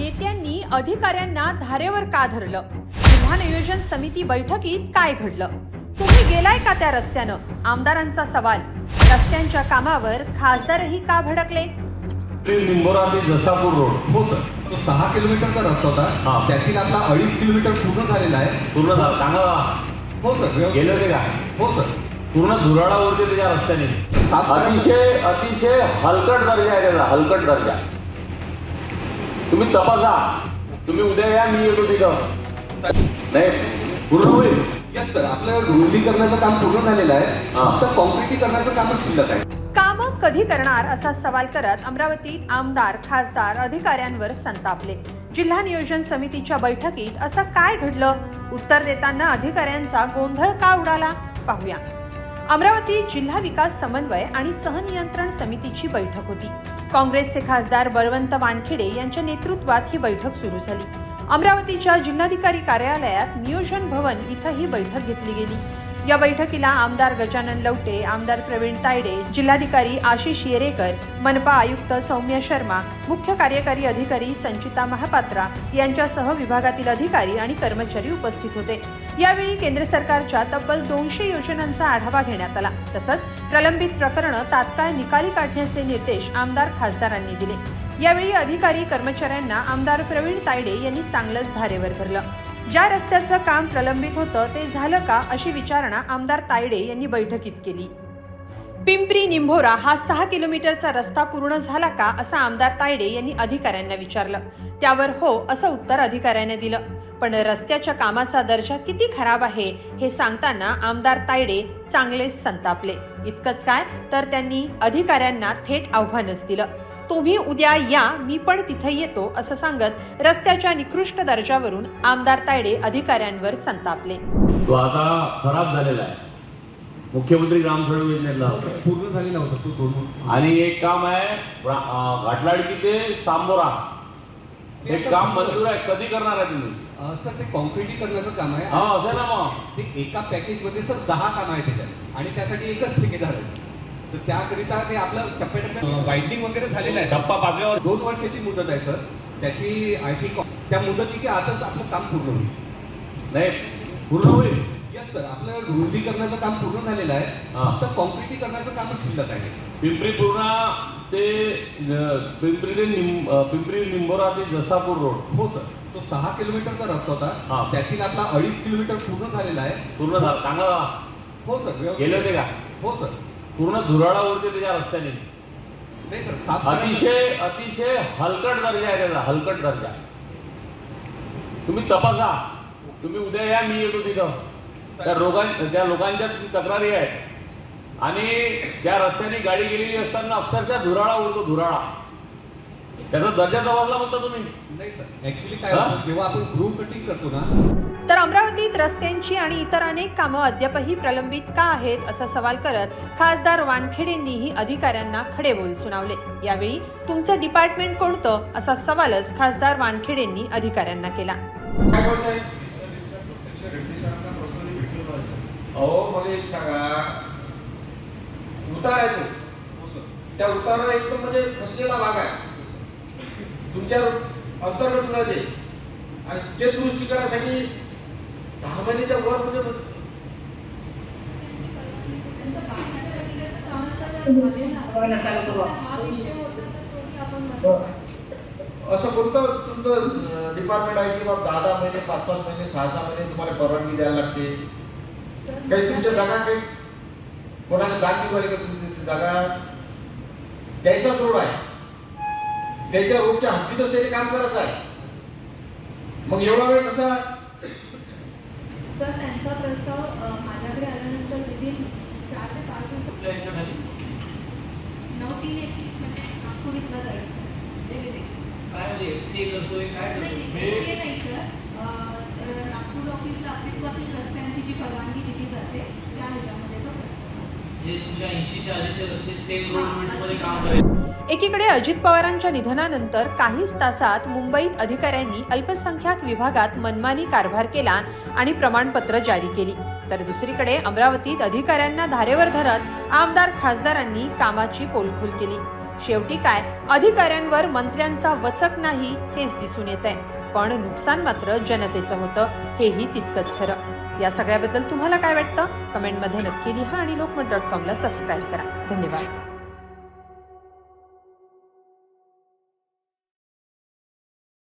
नेत्यांनी अधिकाऱ्यांना धारेवर का धरलं? जिल्हा नियोजन समिती बैठकीत काय घडलं? तुम्ही गेलाय का त्या रस्त्यानं? आमदारांचा सवाल. रस्त्यांच्या कामावर खासदारही का भडकले? लिंबोरा ते जसापूर रोड. हो सर. तो सहा किलोमीटरचा रस्ता हा. होता त्यातील आपला अडीच किलोमीटर पूर्ण झालेला आहे. पूर्ण झालं. सांगा हो सर. व्यवस्थित. गेले होते का? हो सर. पूर्ण धुराळावरती त्याच्या रस्त्याने. सात अतिशय अतिशय हलकट दर्जा आहे त्याचा. हलकट दर्जा. तुम्ही तपासा. तुम्ही उद्या या मी येतो तिथं. नाही पूर्ण होईल. येस सर आपलं रुंदीकरणाचं काम पूर्ण झालेलं आहे. हा. फक्त कॉन्क्रिटीकरणाचं कामच शिल्लक आहे. काम कधी करणार असा सवाल करत अमरावतीत आमदार खासदार अधिकाऱ्यांवर संतापले. जिल्हा नियोजन समितीच्या बैठकीत असं काय घडलं? उत्तर देताना अधिकाऱ्यांचा गोंधळ का उडाला? पाहूया. अमरावती जिल्हा विकास समन्वय आणि सहनियंत्रण समितीची बैठक होती. काँग्रेसचे खासदार बळवंत वानखेडे यांच्या नेतृत्वात ही बैठक सुरू झाली. अमरावतीच्या जिल्हाधिकारी कार्यालयात नियोजन भवन इथं ही बैठक घेतली गेली. या बैठकीला आमदार गजानन लवटे आमदार प्रवीण तायडे जिल्हाधिकारी आशिष येरेकर मनपा आयुक्त सौम्य शर्मा मुख्य कार्यकारी अधिकारी संचिता महापात्रा यांच्यासह विभागातील अधिकारी आणि कर्मचारी उपस्थित होते. यावेळी केंद्र सरकारच्या तब्बल दोनशे योजनांचा आढावा घेण्यात आला. तसंच प्रलंबित प्रकरणं तात्काळ निकाली काढण्याचे निर्देश आमदार खासदारांनी दिले. यावेळी अधिकारी कर्मचाऱ्यांना आमदार प्रवीण तायडे यांनी चांगलंच धारेवर धरलं. ज्या रस्त्याचं काम प्रलंबित होतं ते झालं का अशी विचारणा आमदार तायडे यांनी बैठकीत केली. पिंपरी निंभोरा हा सहा किलोमीटरचा रस्ता पूर्ण झाला का असं आमदार तायडे यांनी अधिकाऱ्यांना विचारलं. त्यावर हो असं उत्तर अधिकाऱ्याने दिलं. पण रस्त्याच्या कामाचा दर्जा किती खराब आहे हे सांगताना आमदार तायडे चांगलेच संतापले. इतकंच काय तर त्यांनी अधिकाऱ्यांना थेट आव्हानच दिलं. तुम्ही उद्या या मी पण तिथे येतो असं सांगत रस्त्याच्या निकृष्ट दर्जावरून आमदार तायडे अधिकाऱ्यांवर संतापले. तो आता खराब झालेला आहे. मुख्यमंत्री ग्रामसडक योजनेतला हो सर, पूर्ण झालेला होता तो दोन आणि एक काम आहे घाटलाडकी ते सांबोरा. ते काम मंजूर आहे कधी करणार आहे तुम्ही? सर ते कॉन्क्रिटीकरणाचं काम आहे. हा असं ना मग. ते एका पॅकेजमध्ये सर दहा काम आहे त्याच्यात. आणि त्यासाठी एकच ठेकेदार आहे. तर त्याकरिता ते आपलं टप्प्याटप्प्यात वाईंडिंग वगैरे झालेलं आहे. टप्पा पाकल्यावर दोन वर्षाची मुदत आहे सर त्याची आय थिंक त्या मुदतीच्या आतच आपलं काम पूर्ण होईल. नाही पूर्ण होईल. येस सर आपलं रुंदीकरणाचं काम पूर्ण झालेलं आहे. हा. फक्त कॉन्क्रिटीकरणाचं कामच शिल्लक आहे. पिंपरी पूर्ण ते अं, पिंपरी ते निम अं, पिंपरी निंबोरा ते जसापूर रोड. हो सर तो सहा किलोमीटरचा रस्ता हा. होता त्यातील आपला अडीच किलोमीटर पूर्ण झालेला आहे. पूर्ण झालं. सांगा. हो सर व्यवस्थित. गेले होते का? हो सर पूर्ण धुराळावरती त्याच्या रस्त्याने. नाही सर सात अतिशय अतिशय हलकट दर्जा आहे त्याचा हलकट दर्जा. तुम्ही तपासा. तुम्ही उद्या या मी येतो तिथं. त्या लोकां त्या लोकांच्या तक्रारी आहेत. आणि त्या रस्त्याने गाडी गेलेली असताना अक्षरशः धुराळा उडतो धुराळा. त्याचा दर्जा तपासला म्हणता तुम्ही? नाही सर. ऍक्च्युली काय हा? होतं जेव्हा आपण ग्रुप कटिंग करतो ना तर अमरावतीत रस्त्यांची आणि इतर अनेक कामं अद्यापही प्रलंबित का आहेत असा सवाल करत खासदार वानखेडेंनीही अधिकाऱ्यांना खडे बोल सुनावले. यावेळी तुमचं डिपार्टमेंट कोणतं? असा सवालच खासदार वानखेडेंनी अधिकाऱ्यांना केला. काय अहो मला एक सांगा. उतार आहे तो. त्या उताराला एकदम म्हणजे फसलेला भाग आहे. तुमच्या अंतर्गत जाते आणि ते दुरुस्ती करायसाठी दहा महिन्याच्या वर म्हणजे असं कोणतं तुमचं डिपार्टमेंट आहे की बाबा दहा दहा महिने पाच पाच महिने सहा सहा महिने तुम्हाला परवानगी द्यायला लागते? काही तुमच्या जागा काही? कोणाला जाग निघाली का तुमची? जागा द्यायचाच रोड आहे. त्याच्या रोडच्या हद्दीतच त्याने काम करायचं आहे. मग एवढा वेळ कसा? सर त्यांचा प्रस्ताव माझ्याकडे आल्यानंतर विदिन चार ते पाच नऊ तीन एकवीस म्हणजे नागपूर इथला जायचं. काय म्हणजे करतोय काय नाही सर. नागपूर ऑफिसला अस्तित्वातील रस्त्यांची जी परवानगी दिली जाते त्या ह्याच्यामध्ये तो प्रस्ताव आहे. जे तुमच्या ऐंशीच्या आधीचे रस्ते सेम रोडमध्ये काम करायचे एकीकडे अजित पवारांच्या निधनानंतर काहीच तासात मुंबईत अधिकाऱ्यांनी अल्पसंख्याक विभागात मनमानी कारभार केला आणि प्रमाणपत्र जारी केली. तर दुसरीकडे अमरावतीत अधिकाऱ्यांना धारेवर धरत आमदार खासदारांनी कामाची पोलखोल केली. शेवटी काय? अधिकाऱ्यांवर मंत्र्यांचा वचक नाही हेच दिसून येत आहे पण नुकसान मात्र जनतेचं होतं हेही तितकंच खरं. या सगळ्याबद्दल तुम्हाला काय वाटतं? कमेंटमध्ये नक्की लिहा आणि लोकमत डॉट कॉमला सबस्क्राईब करा. धन्यवाद.